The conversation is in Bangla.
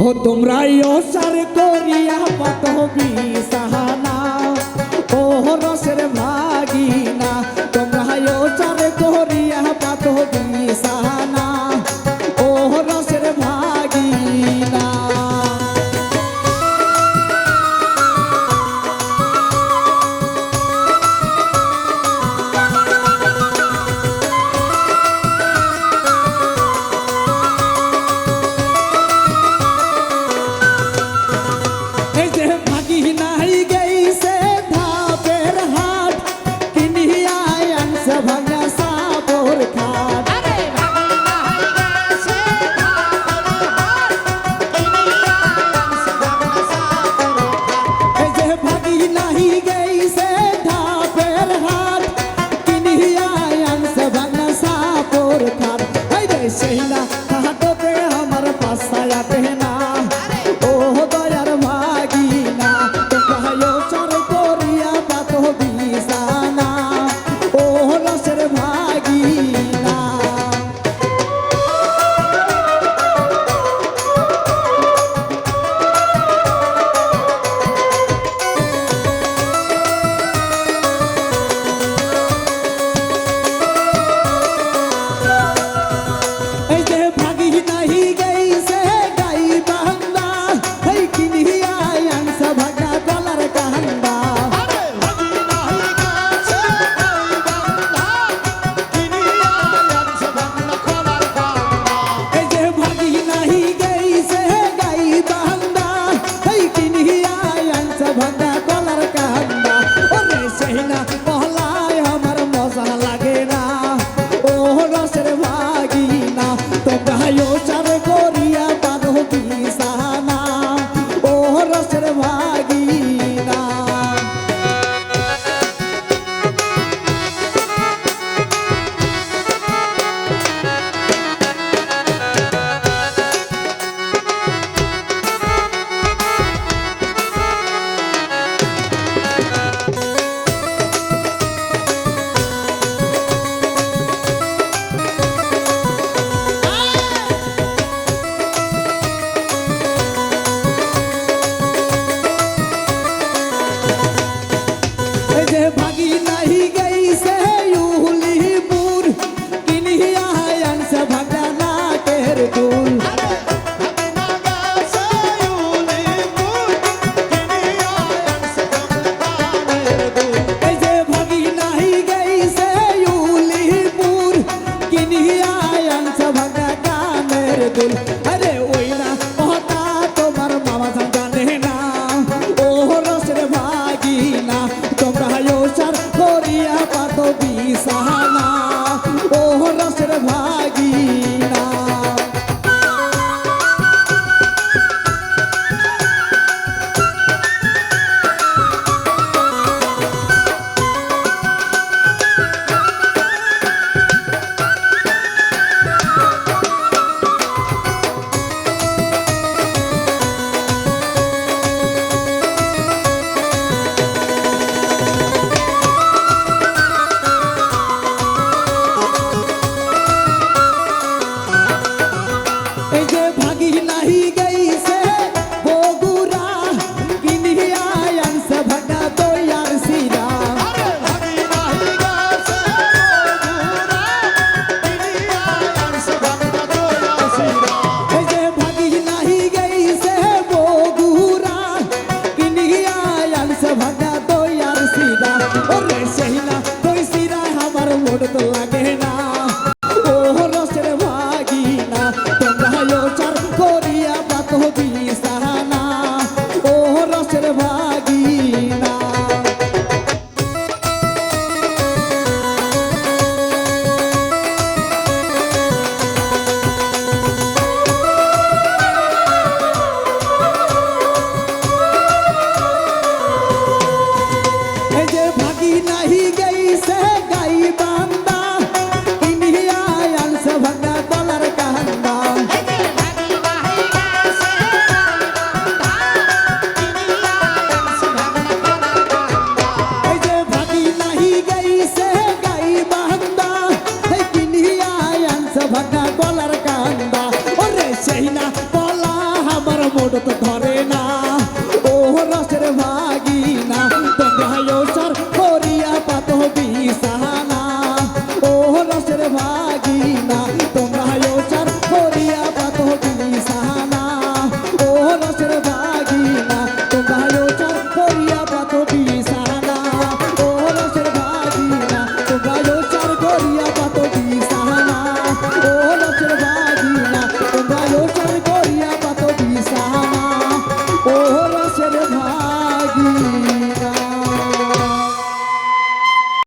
ও তোমরাই অসার করিয়া পাতবি সাহানা ও রসের ভাগিনা তোমরাই ওসার রসের ভাগিনা তোমরা চার বলার কান্দা। ওরে সেই না বলা আমার মোড় তো ধর